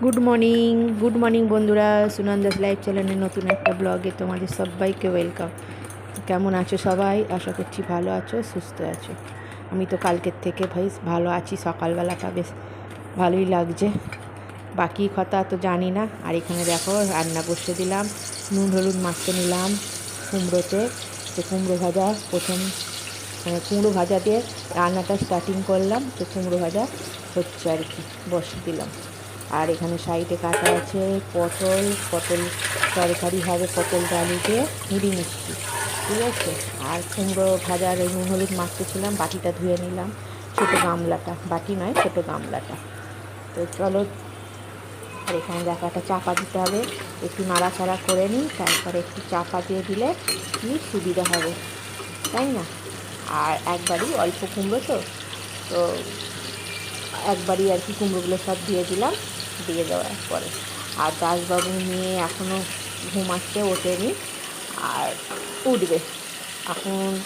Good morning good morning বন্ধুরা। সুনন্দাস live চ্যানেলের নতুন একটা ব্লগে তোমাদের সবাইকে ওয়েলকাম কেমন আছো সবাই? আশা করছি ভালো আছো, সুস্থ আছো। আমি তো কালকের থেকে ভাই ভালো আছি, সকালবেলাটা বেশ ভালোই লাগছে। বাকি কথা তো জানি না। আর এখানে দেখো, রান্না বসে দিলাম, নুন, হলুদ মাখতে নিলাম কুমড়োতে। তো কুমড়ো ভাজা, প্রথম মানে কুমড়ো ভাজা দিয়ে রান্নাটা স্টার্টিং করলাম। তো কুমড়ো ভাজা হচ্ছে আর কি বসে দিলাম। আর এখানে সাইডে কাটা আছে পটল পটল তরকারি হবে পটল ডালি দিয়ে মুড়ি মিষ্টি, ঠিক আছে? আর কুমড়ো ভাজার ওই নুন হলুদ মাখতেছিলাম, বাটিটা ধুয়ে নিলাম। ছোটো গামলাটা, বাটি নয়, ছোটো গামলাটা। তো চলো, আর এখানে দেখাটা চাপা দিতে হবে। একটু নাড়াচাড়া করে নিই, তারপরে একটু চাপা দিয়ে দিলে কি সুবিধা হবে, তাই না? আর একবারই অল্প কুমড়ো তো? তো একবারই আর কি কুমড়োগুলো সব দিয়ে দিলাম। দিয়ে দেওয়ার পরে। আর দাসবাবু নিয়ে এখনও ঘুমাচ্ছে ওঠেনি। আর উঠবে। এখন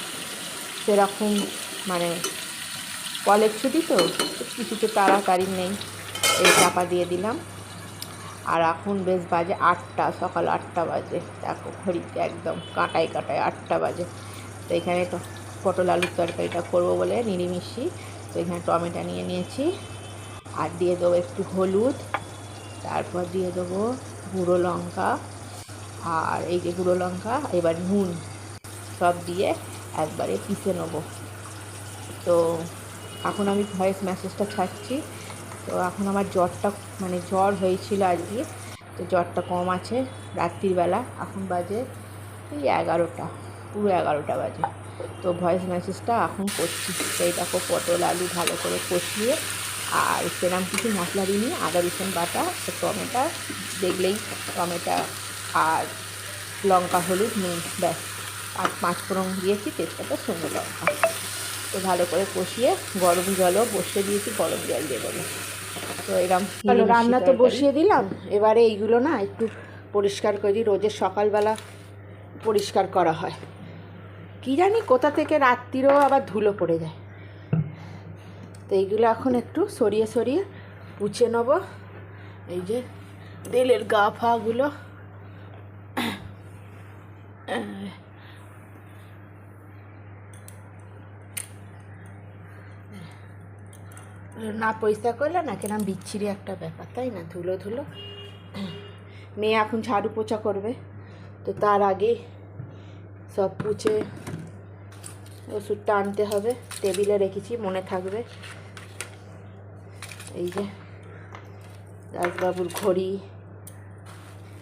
সেরকম মানে কলেজ ছুটি তো কিছুতে তাড়াতাড়ি নেই। এই চাপা দিয়ে দিলাম। আর এখন বেশ বাজে আটটা, সকাল আটটা বাজে। দেখো ঘড়িতে একদম কাঁটায় কাঁটায় আটটা বাজে। তো এখানে পটল আলুর তরকারিটা করব বলে নিরিমিষি তো এখানে টমেটো নিয়ে নিয়েছি। আর দিয়ে দেবো একটু হলুদ, তারপর দিয়ে দেবো গুঁড়ো লঙ্কা আর এই যে গুঁড়ো লঙ্কা, এবার নুন সব দিয়ে একবারে পিষে নেব। তো এখন আমি ভয়েস মেসেজটা ছাড়ছি। তো এখন আমার জ্বরটা মানে জ্বর হয়েছিল আজকে, তো জ্বরটা কম আছে রাত্রিবেলা এখন বাজে এই এগারোটা, পুরো এগারোটা বাজে। তো ভয়েস মেসেজটা এখন করছি। দেখো পটল আলু ভালো করে কষিয়ে আর সেরকম কিছু মশলা দিইনি। আদা রসুন বাটা টমেটো দেখলেই টমেটো আর লঙ্কা হলুদ নুন ব্যাস। আর পাঁচ ফোড়ন দিয়েছি তেজপাতা শুকনো লঙ্কা। তো ভালো করে কষিয়ে গরম জলও বসিয়ে দিয়েছি গরম জল দিয়ে দেবো। তো এরকম ভালো রান্না তো বসিয়ে দিলাম। এবারে এইগুলো না একটু পরিষ্কার করে দিই রোজের সকালবেলা পরিষ্কার করা হয়। কি জানি কোথা থেকে রাত্রিরও আবার ধুলো পড়ে যায়। তো এইগুলো এখন একটু সরিয়ে সরিয়ে পুছে নেব। এই যে তেলের গা ফাগুলো। না পয়সা করলে না কেন, বিচ্ছিরি একটা ব্যাপার, তাই না? ধুলো ধুলো। মেয়ে এখন ঝাড়ু পোছা করবে। তো তার আগে সব পুছে ওষুধটা আনতে হবে। টেবিলে রেখেছি, মনে থাকবে। এই যে, দাসবাবুর ঘড়ি।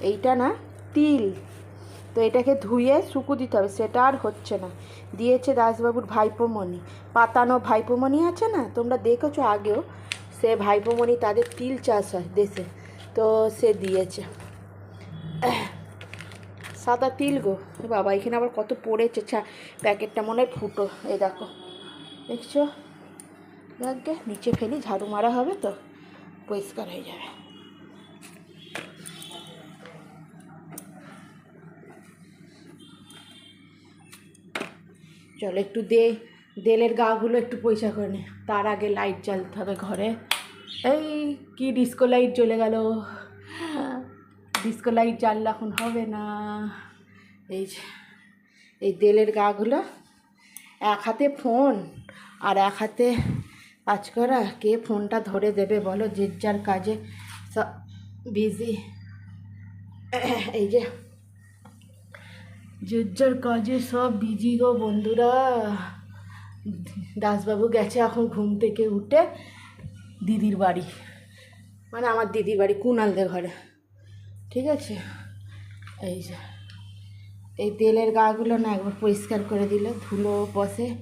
এইটা না, তিল। তো এটাকে ধুয়ে শুকু দিতে হবে, সেটা আর হচ্ছে না। দিয়েছে দাসবাবুর ভাইপোমণি পাতানো ভাইপোমণি আছে না? তোমরা দেখেছ আগেও, সে ভাইপোমণি তাদের তিল চাষ হয় দেশে। তো সে দিয়েছে। সাদা তিল গো। বাবা, এখানে আবার কত পড়েছে, ছা, প্যাকেটটা মনে হয় ফুটো। এই দেখো, দেখছ? যাকে নিচে ফেলি, ঝাড়ু মারা হবে তো, পরিষ্কার হয়ে যাবে। চলো, একটু দে, দেলের গাগুলো একটু পয়সা করে নে। তার আগে লাইট জ্বালতে হবে ঘরে। এই, কি ডিস্কো লাইট জ্বলে গেল। ডিস্কো লাইট জ্বাললে এখন হবে না। এই যে, এই দেলের গাগুলো, এক হাতে ফোন আর এক হাতে কাজ করা। কে ফোনটা ধরে দেবে বলো? যে যার কাজে সব বিজি। এই যে যে যার কাজে সব বিজি গো বন্ধুরা। দাসবাবু গেছে এখন ঘুম থেকে উঠে দিদির বাড়ি। মানে আমার দিদির বাড়ি কুনালদের ঘরে। ঠিক আছে? এই যে, এই তেলের গাগুলো না একবার পরিষ্কার করে দিলে, ধুলো বসে,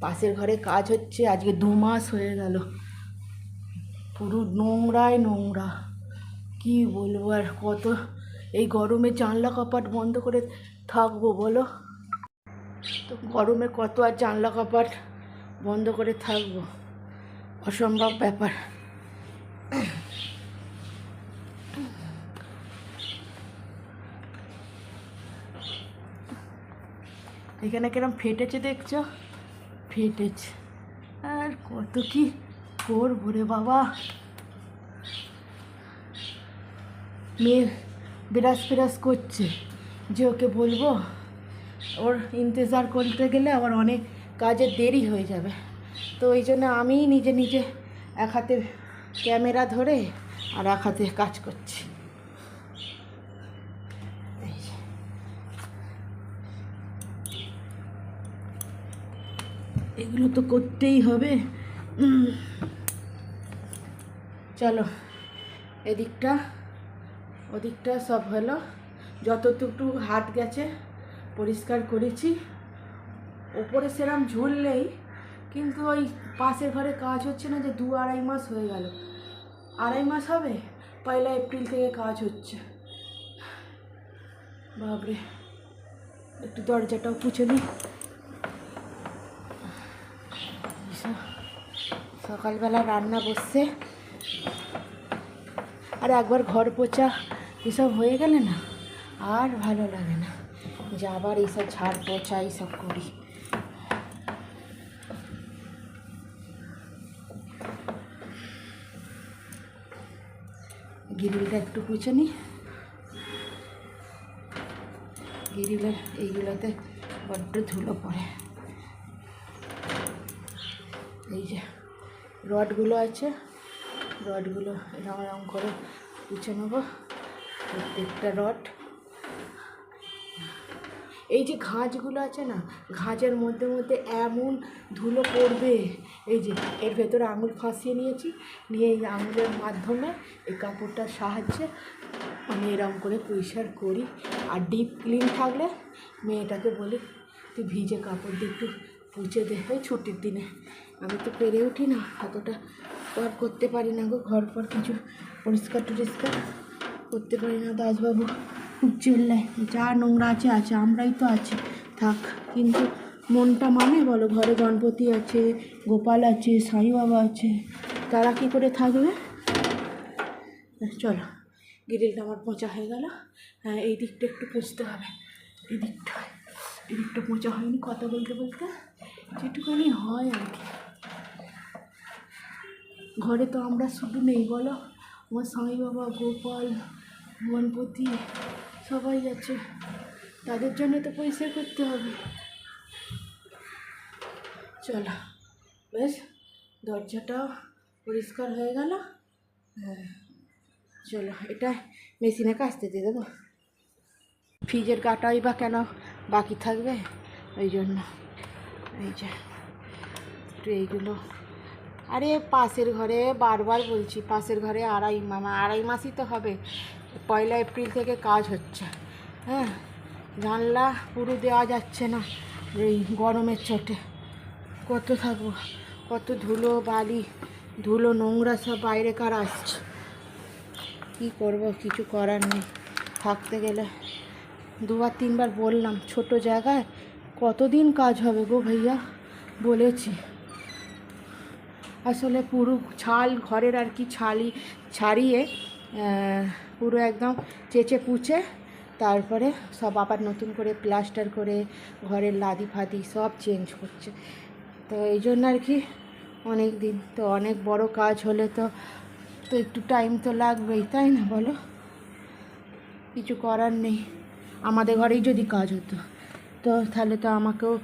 পাশের ঘরে কাজ হচ্ছে, আজকে দু মাস হয়ে গেল। পুরো নোংরায় নোংরা। কি বলব আর কত, এই গরমে জানলা কপাট বন্ধ করে থাকব বলো? তো গরমে কত আর জানলা কপাট বন্ধ করে থাকব? অসম্ভব ব্যাপার। এখানে কিরম ফেটেছে দেখছ? ফেটেছে আর কত কি করব রে বাবা? মেয়ে বিরাস ফিরাস করছে। যে ওকে বলব, ওর ইন্তজার করতে গেলে আবার অনেক কাজের দেরি হয়ে যাবে। তো ওই জন্য আমিই নিজে নিজে এক হাতে ক্যামেরা ধরে আর এক হাতে কাজ করছি। এগুলো তো করতেই হবে। চলো, এদিকটা, ওদিকটা সব হলো। যতটুকু হাত গেছে পরিষ্কার করেছি। ওপরে সেরম ঝুললেই কিন্তু ওই পাশের ঘরে কাজ হচ্ছে না যে দু আড়াই মাস হয়ে গেল। আড়াই মাস হবে? পয়লা এপ্রিল থেকে কাজ হচ্ছে। বাবরে একটু দরজাটাও পুছে নিই সকালবেলা রান্না বসছে। আর একবার ঘর পোছা, এসব হয়ে গেলে না আর ভালো লাগে না। যে আবার এইসব ঝাড় পোছা, এইসব করি। গিরিলটা একটু পুছে নিই গিরিলের এইগুলোতে বড্ড ধুলো পড়ে এই যে রডগুলো আছে। রডগুলো এরকম এরকম করে পুছে নেব। প্রত্যেকটা রড। এই যে ঘাঁজগুলো আছে না ঘাঁজের মধ্যে মধ্যে এমন ধুলো পড়বে। এই যে, এর ভেতরে আঙুল ফাঁসিয়ে নিয়েছি। নিয়ে এই আঙুলের মাধ্যমে এই কাপড়টার সাহায্যে আমি এরকম করে পরিষ্কার করি। আর ডিপ ক্লিন থাকলে মেয়েটাকে বলি, তুই ভিজে কাপড় দিয়ে একটু পুছে দে ওই ছুটির দিনে। আমি তো পেরে উঠি না অতটা আর করতে পারি না গো, ঘর পর কিছু পরিষ্কার টরিষ্কার করতে পারি না দাসবাবু। খুব যা নোংরা আছে আছে, আমরাই তো আছি। থাক, কিন্তু মনটা মানে বলো, ঘরে গণপতি আছে, গোপাল আছে সাই বাবা আছে, তারা কি করে থাকবে? চলো, গ্রিলটা আমার পচা হয়ে গেল। হ্যাঁ এই দিকটা একটু পুষতে হবে, এই দিকটা। এই দিকটা পচা হয়নি কথা বলতে বলতে, যেটুকুনি হয় আর কি। ঘরে তো আমরা শুধু নেই, বলো? আমার স্বামী বাবা, গোপাল গণপতি সবাই আছে। তাদের জন্য তো পরিষ্কার করতে হবে। চলো, বেশ দরজাটাও পরিষ্কার হয়ে গেল। হ্যাঁ চলো, এটা মেশিনে কাচতে দিয়ে দেবো ফ্রিজের কাটাই বা কেন? বাকি থাকবে? ওই জন্য এই যে, একটু এইগুলো। আরে, পাশের ঘরে বারবার বলছি, পাশের ঘরে আড়াই মামা, আড়াই মাসই তো হবে। পয়লা এপ্রিল থেকে কাজ হচ্ছে। হ্যাঁ জানলা পুরো দেওয়া যাচ্ছে না এই গরমের চোটে। কত থাকব? কত ধুলো বালি, ধুলো নোংরা সব বাইরে কার আসছে। কী করব? কিছু করার নেই। থাকতে গেলে দুবার তিনবার বললাম, ছোট জায়গায় কতদিন কাজ হবে গো ভাইয়া? বলেছি। আসলে পুরো ছাল ঘরের আর কি ছালি ছাড়িয়ে পুরো একদম চেঁচে পুচে, তারপরে সব আবার নতুন করে প্লাস্টার করে ঘরের লাদি ফাদি সব চেঞ্জ করছে। তো এই জন্য আর কি অনেক দিন, তো অনেক বড় কাজ হলে তো তো একটু টাইম তো লাগবেই, তাই না বলো? কিছু করার নেই। আমাদের ঘরেই যদি কাজ হতো, তো তাহলে তো আমাকেও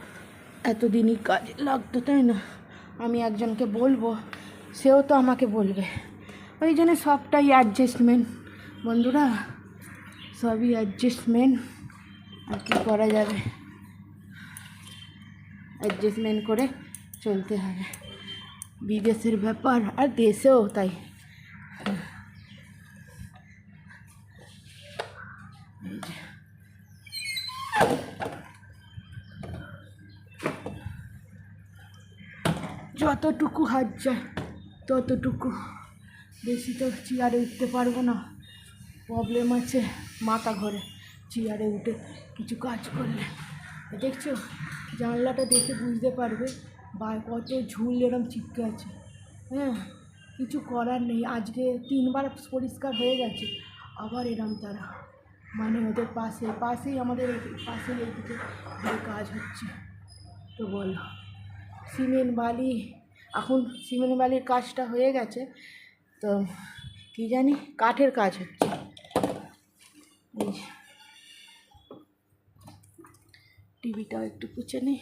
এতদিনই কাজে লাগতো, তাই না? আমি একজনকে বলব, সেও তো আমাকে বলবে। ওই জন্য সবটাই অ্যাডজাস্টমেন্ট বন্ধুরা, সবই অ্যাডজাস্টমেন্ট আর কি করা যাবে? অ্যাডজাস্টমেন্ট করে চলতে হবে। বিদেশের ব্যাপার আর দেশেও তাই। যতটুকু হাত যায়, ততটুকু। বেশি তো চেয়ারে উঠতে পারব না। প্রবলেম আছে মাথা ঘরে, চেয়ারে উঠে কিছু কাজ করলে। দেখছ? জানলাটা দেখে বুঝতে পারবে বা কত ঝুল এরম চিপকে আছে। হ্যাঁ কিছু করার নেই। আজকে তিনবার পরিষ্কার হয়ে গেছে, আবার এরম তারা। মানে ওদের পাশে, পাশেই আমাদের পাশেই এইদিকে কাজ হচ্ছে। তো বলো, সিমেন্ট বালি এখন সিমেন বালির কাজটা হয়ে গেছে, তো কি জানি কাঠের কাজ হচ্ছে। এই টিভিটাও একটু পুচে নিই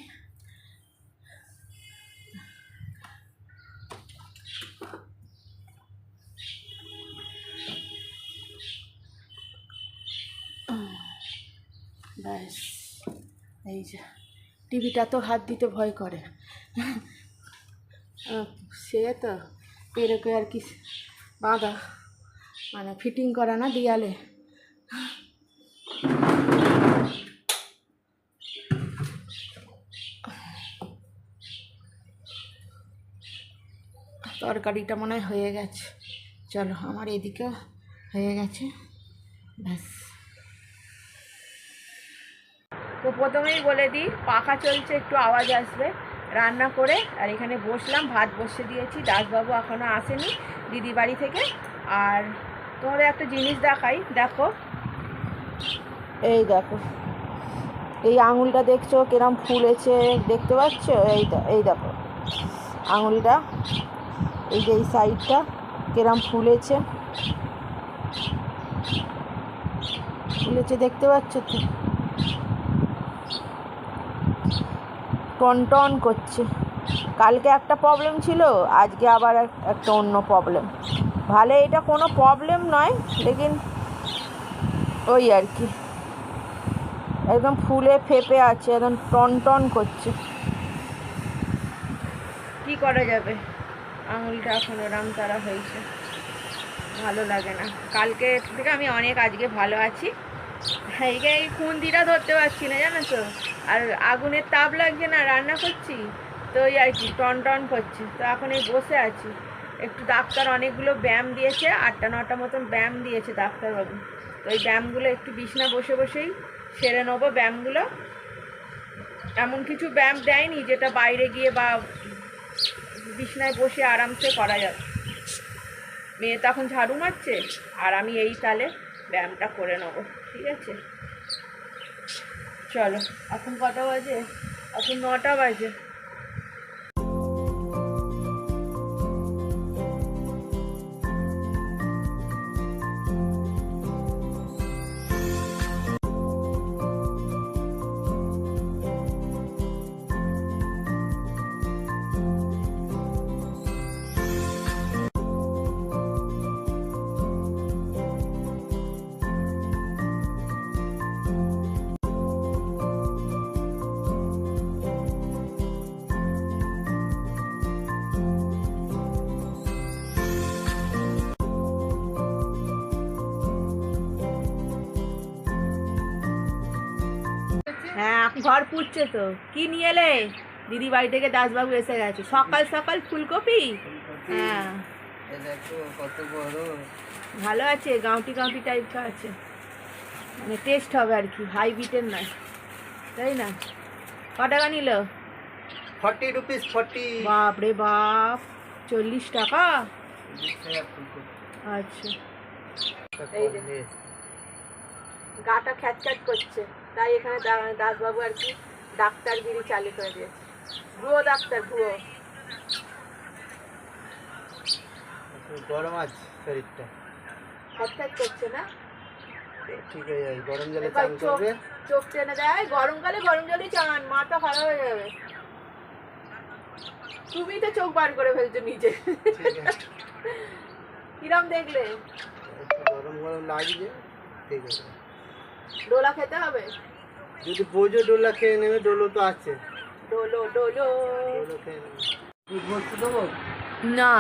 ব্যাস, এই যে। টিভিটা তো হাত দিতে ভয় করে। সে তো এরকম আর কি বাঁধা মানে ফিটিং করা না দিয়ালে? তরকারিটা মনে হয় হয়ে গেছে। চলো, আমার এদিকেও হয়ে গেছে। ব্যাস। তো প্রথমেই বলে দিই, পাখা চলছে, একটু আওয়াজ আসবে। রান্না করে আর এখানে বসলাম, ভাত বসে দিয়েছি, দাসবাবু এখনও আসেনি দিদি বাড়ি থেকে। আর তোমাদের একটা জিনিস দেখাই, দেখো। এই দেখো, এই আঙুলটা দেখছ কিরম ফুলেছে, দেখতে পাচ্ছ? এই এই দেখো, আঙুলটা, এই যে এই সাইডটা কিরম ফুলেছে। ফুলেছে, দেখতে পাচ্ছ? তো টন করছে। কালকে একটা প্রবলেম ছিল, আজকে আবার এক- একটা অন্য প্রবলেম ভালো এটা কোনো প্রবলেম নয়, লেকিন ওই আর কি। একদম ফুলে ফেপে আছে, একদম টন টন করছে। কি করা যাবে? আঙুলটা এখন ওরাম তারা হয়েছে। ভালো লাগে না। কালকে থেকে আমি অনেক, আজকে ভালো আছি। এই খুন্তিটা ধরতে পারছি না, জানো তো? আর আগুনের তাপ লাগছে না, রান্না করছি? তো ওই আর কি, টন টন করছে। তো এখন এই বসে আছি। একটু ডাক্তার অনেকগুলো ব্যায়াম দিয়েছে, আটটা নটা মতন ব্যায়াম দিয়েছে ডাক্তারবাবু। তো ওই ব্যায়ামগুলো একটু বিছনা বসে বসেই সেরে নেব ব্যায়ামগুলো। এমন কিছু ব্যায়াম দেয়নি যেটা বাইরে গিয়ে বা বিছনায় বসে আরামসে করা যাবে মেয়ে তো এখন ঝাড়ু মারছে, আর আমি এই তালে ব্যায়ামটা করে নেব। ঠিক আছে? চলো এখন কটা বাজে? এখন নটা বাজে। ঘর পুড়ছে তো। কি নিয়ে এলে? দিদি বাড়ি থেকে দাসবাবু এসে গেছে। সকাল সকাল ফুলকপি? হ্যাঁ। ভালো আছে গাউটি গাউটি টাইপটা আছে। মানে টেস্ট হবে আর কি হাই বিটের নয়। তাই না? ক টাকা নিল? ফর্টি রুপিস ফর্টি বাপ রে বাপ চল্লিশ টাকা? আচ্ছা। গাটা খ্যাট খ্যাট করছে। তাই এখানে দাসবাবু আর কি ডাক্তারগিরি চালু করে দিয়েছে। ভুয়ো ডাক্তার ভুয়ো গরম আছে শরীরটা। খ্যাট করছে না? ঠিক হয়ে যাবে গরম জলে চান করবে? চোখ টেনে দেয় গরমকালে গরম জলই চান মাথা খারাপ হয়ে যাবে। তুমি তো চোখ বার করে ফেলছো নিজে। কিরম দেখলে? গরম গরম লাগছে ঠিক আছে। ডোলা খেতে হবে? যদি বোঝো ডোলা খেয়ে নেবে ডোলো তো আছে। ডোলো ডোলো। খেয়ে নেবে। না।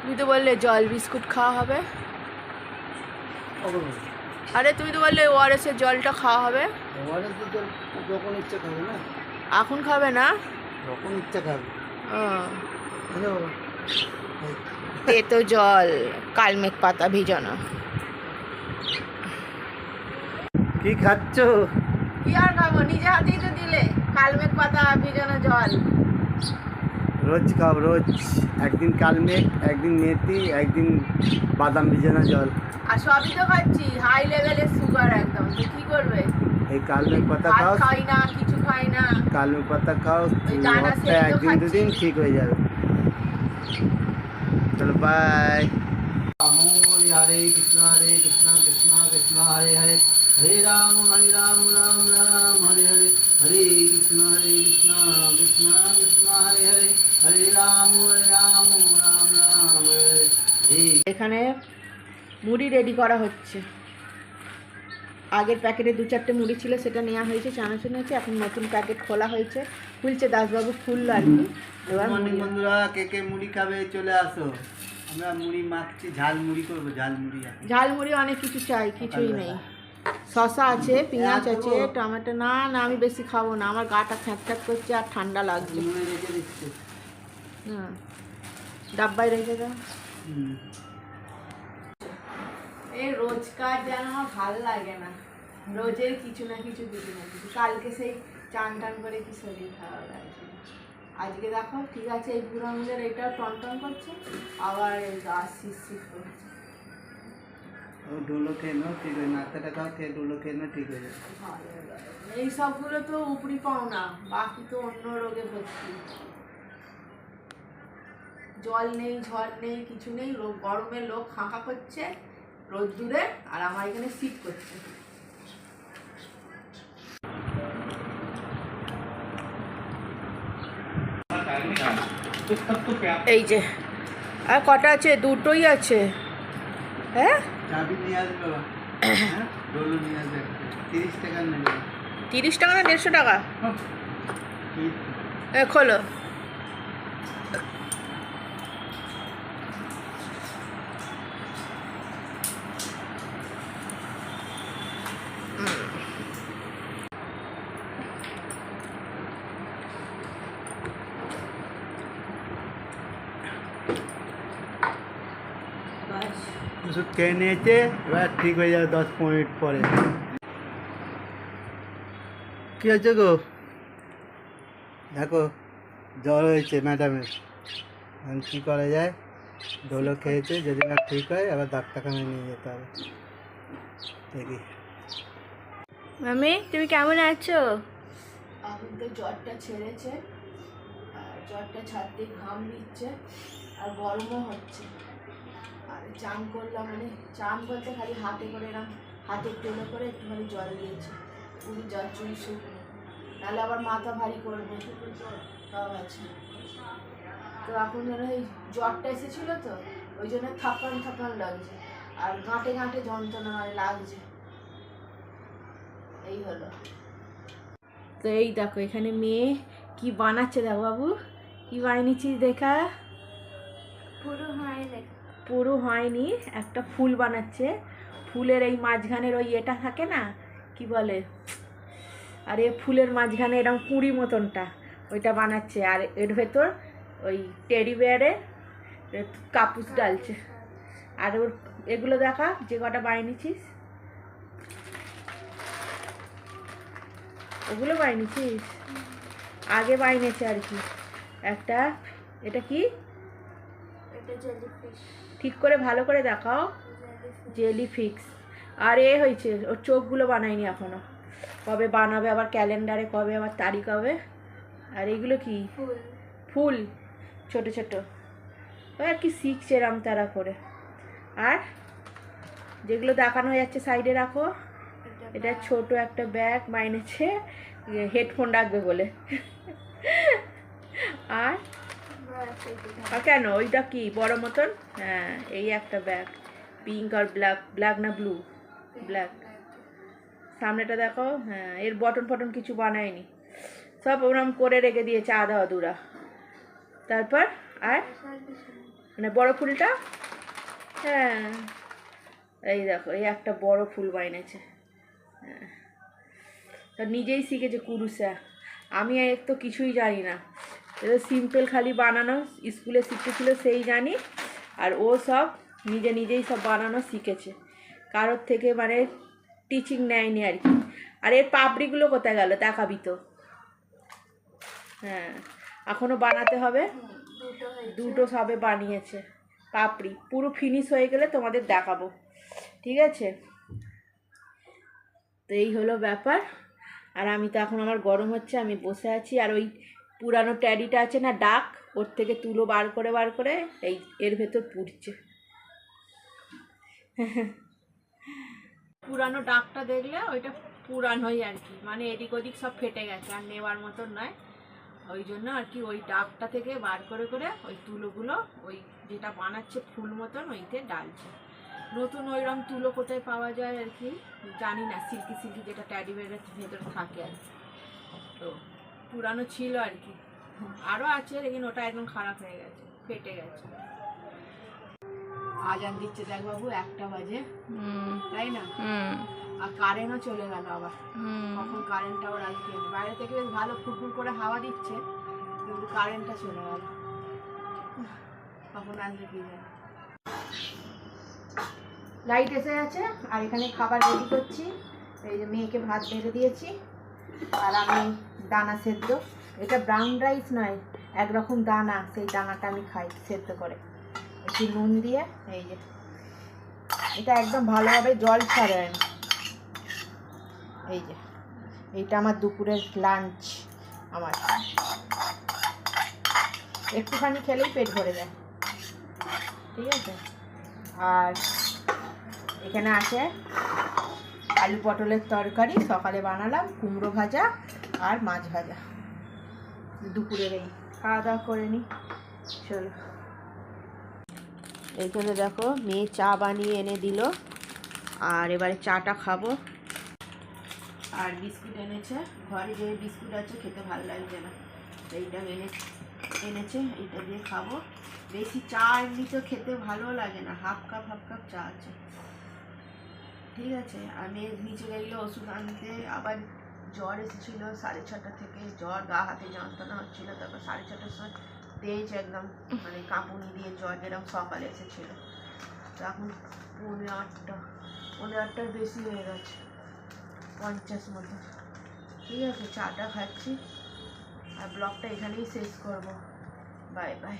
তুমি তো বললে জল বিস্কুট খাওয়া হবে। আরে তুমি তো বললে ওআরএস এর জলটা খাওয়া হবে। ওয়ারেস জল যখন ইচ্ছা খাবে না? এখন খাবে না? যখন ইচ্ছা খাবে। হ্যালো তেতো জল কালমেঘ পাতা ভিজানো। কি খাচ্ছ? কি আর খাব? নিজে হাতেই তো দিলে। কালমেঘ পাতা ভিজানো জল। রোজ খাও রোজ। একদিন কালমেঘ একদিন মেথি একদিন বাদাম ভিজানো জল। আর সবই তো খাচ্ছি। হাই লেভেলের সুগার একদম। তো কি করবে? এই কালমেঘ পাতা খাও। খাই না কিছু খাই না। কালমেঘ পাতা খাও। একদিন। দুদিন ঠিক হয়ে যাবে। চলো বাই হরে কৃষ্ণ হরে কৃষ্ণ কৃষ্ণ কৃষ্ণ হরে হরে। হরে রাম হরে রাম রাম রাম হরে হরে। হরে কৃষ্ণ হরে কৃষ্ণ কৃষ্ণ কৃষ্ণ হরে হরে। হরে রাম হরে রাম রাম রাম হরে এখানে মুড়ি রেডি করা হচ্ছে। আগের প্যাকেটে দু চারটে মুড়ি ছিল সেটা নেওয়া হয়েছে চানা চানাচুর হয়েছে এখন নতুন প্যাকেট খোলা হয়েছে। খুলছে দাসবাবু খুললো আর কি। এবার বন্ধুরা কে কে মুড়ি খাবে চলে আসো। আমরা মুড়ি মাখছি ঝাল মুড়ি করব ঝাল মুড়ি এখন। ঝালমুড়ি অনেক কিছু চাই কিছুই নেই। শশা আছে পেঁয়াজ আছে টমেটো। না না আমি বেশি খাব না। আমার গাটা খ্যাঁচ করছে আর ঠান্ডা লাগছে। হ্যাঁ ডাব্বায় রেখে দাও। এই রোজকার যেন আমার ভালো লাগে না। রোজের কিছু না কিছু কিছু না কিছু কালকে সেই চান টান করে কি শরীর খারাপ লাগছে? আজকে দেখো ঠিক আছে এই বুড়ো আঙুলের এটা টন টন করছে আবার গা শীত করছে। ডোলো খেয়ে নাও ঠিক হয়ে নাস্তাটা খাও খেয়ে ডোলো খেয়ে নাও ঠিক হয়ে যাবে এই সবগুলো তো উপরি পাও না বাকি তো অন্য রোগে ভর্তি জল নেই ঝড় নেই কিছু নেই গরমে লোক ফাঁকা করছে রোদ্দুরে আর আমার এখানে শীত করছে এই যে আর কটা আছে? দুটোই আছে। হ্যাঁ? চাবি নিয়ে আসবে বাবা হ্যাঁ? ডোলো নিয়ে আসবে। তিরিশ টাকা নেবে। তিরিশ টাকা না দেড়শো টাকা? এ খোলো। খেয়ে নিয়েছে এবার ঠিক হয়ে যাবে দশ পনেরো মিনিট পরে। কি হয়েছে গো? দেখো জ্বর হয়েছে ম্যাডামের এখন কী করা যায়? ডোলো খেয়েছে যদি না ঠিক হয় আবার ডাক্তারখানায় নিয়ে যেতে হবে। দেখি। মামি তুমি কেমন আছো? এখন তো জ্বরটা ছেড়েছে জ্বরটা ছাড়তে ঘাম দিচ্ছে আর গরমও হচ্ছে। আর চান করলাম মানে চান বলতে খালি হাতে করে এরকম হাতে টেলে করে একটুখানি জল দিয়েছে। পুরো জল চুরি শুকনো নাহলে আবার মাথা ভারী করবে। সব আছে। তো এখন যেন এই জ্বরটা এসেছিল তো, ওই জন্য থাপান থাপান লাগছে। আর গাঁটে গাঁটে যন্ত্রণা মানে লাগছে। এই হলো। তো এই দেখো, এখানে মেয়ে কি বানাচ্ছে দেখো বাবু? কি বানিয়েছিস দেখা? পুরো হয় দেখ পুরো হয়নি, একটা ফুল বানাচ্ছে। ফুলের এই মাঝখানের ওই এটা থাকে না, কি বলে? আর এ ফুলের মাঝখানে এরকম কুঁড়ি মতনটা, ওইটা বানাচ্ছে। আর এর ভেতর ওই টেডি বেয়ারে কাপুস ডালছে। আর ওর, এগুলো দেখা, যে কটা বানিয়েছিস ওগুলো বানিয়েছিস আগে বানিয়েছে আর কি। একটা, এটা কি? এটা ঠিক করে ভালো করে দেখাও। জেলি ফিক্স আর এ হয়েছে ওর চোখগুলো বানায়নি এখনও। কবে বানাবে আবার ক্যালেন্ডারে কবে আবার তারিখ হবে। আর এগুলো কি? ফুল। ছোট ছোট। ওই আর কি শিখছে এরম তারা করে। আর যেগুলো দেখানো হয়ে যাচ্ছে সাইডে রাখো। এটা ছোট একটা ব্যাগ মাইনেছে হেডফোন রাখবে বলে। আর কেন? ওইটা কি? বড় মতন? হ্যাঁ এই একটা ব্যাগ। পিঙ্ক আর ব্ল্যাক ব্ল্যাক না ব্লু? ব্ল্যাক। সামনেটা দেখো হ্যাঁ এর বটন ফটন কিছু বানায়নি। সব ওরম করে রেখে দিয়েছে আধা আধুরা। তারপর আর? মানে বড় ফুলটা? হ্যাঁ। এই দেখো, এই একটা বড় ফুল বানিয়েছে। হ্যাঁ। নিজেই শিখেছে কুরুসা আমি এক তো কিছুই জানি না। এটা সিম্পল খালি বানানো, স্কুলে শিখেছিল সেই জানি। আর ও সব নিজে নিজেই সব বানানো শিখেছে। কারোর থেকে মানে টিচিং নেয়নি আর কি। আর এর পাপড়িগুলো কোথায় গেল দেখাবি তো। হ্যাঁ এখনও বানাতে হবে। দুটো সবে বানিয়েছে পাপড়ি। পুরো ফিনিশ হয়ে গেলে তোমাদের দেখাবো। ঠিক আছে? তো এই হলো ব্যাপার। আর আমি তো এখন আমার গরম হচ্ছে, আমি বসে আছি। আর ওই পুরানো ট্যাডিটা আছে না, ডাক, ওর থেকে তুলো বার করে বার করে, এই এর ভেতর পুড়ছে। পুরানো ডাকটা দেখলে ওইটা পুরানোই আর কি মানে এদিক ওদিক সব ফেটে গেছে, আর নেওয়ার মতন নয়। ওই জন্য আর কি ওই ডাকটা থেকে বার করে করে ওই তুলোগুলো, ওই যেটা বানাচ্ছে ফুল মতন, ওইতে ডালছে। নতুন ওই ওইরকম তুলো কোথায় পাওয়া যায় আর কি, জানি না, সিল্কি সিল্কি যেটা ট্যাডি বেড়ের ভেতরে থাকে আর কি। তো পুরানো ছিল আর কি। আরও আছে লেকিন ওটা একদম খারাপ হয়ে গেছে ফেটে গেছে। আজান দিচ্ছে দেখ বাবু একটা বাজে। তাই না? হুম। আর কারেন্টও চলে গেল আবার। হুম। কখন কারেন্টটা আবার আসবে? বাইরে থেকে বেশ ভালো ফুটফুট করে হাওয়া দিচ্ছে কিন্তু কারেন্টটা চলে গেল। কখন আসবে কি জানে। লাইট এসে গেছে আর এখানে খাবার রেডি করছি। এই যে মেয়েকে ভাত বেড়ে দিয়েছি। আর আমি দানা সেদ্ধ। এটা ব্রাউন রাইস নয়, একরকম দানা, সেই দানাটা আমি খাই সেদ্ধ করে। একটু নুন দিয়ে, এই যে। এটা একদম ভালোভাবে জল ছাড়ে। এই যে, এইটা আমার দুপুরের লাঞ্চ আমার। একটুখানি খেলেই পেট ভরে যায়। ঠিক আছে? আর এখানে আছে আলু পটলের তরকারি, সকালে বানালাম কুমড়ো ভাজা আর মাছ ভাজা। দুপুরের এই খাওয়া দাওয়া করে নিই চলো। এইখানে দেখো, মেয়ে চা বানিয়ে এনে দিল। আর এবারে চাটা খাব। আর বিস্কুট এনেছে। ঘরে যে বিস্কুট আছে, খেতে ভালো লাগছে না। এইটা এনে এনেছে, এইটা দিয়ে খাব। বেশি চা এমনি তো খেতে ভালো লাগে না। হাফ কাপ হাফ কাপ চা আছে। ঠিক আছে। আমি নিচে গেলে ওষুধ আনতে আবার জ্বর এসেছিল সাড়ে ছটা থেকে, জ্বর গা হাতে যন্ত্রণা হচ্ছিল, তারপর সাড়ে ছটার সময় তেজ একদম মানে কাঁপুনি দিয়ে জ্বর যেরকম সকালে এসেছিল। তো এখন পনেরো আটটা পনেরো আটটার বেশি হয়ে গেছে, পঞ্চাশ মতো। ঠিক আছে, চাটা খাচ্ছি, আর ব্লগটা এখানেই শেষ করব। Bye bye.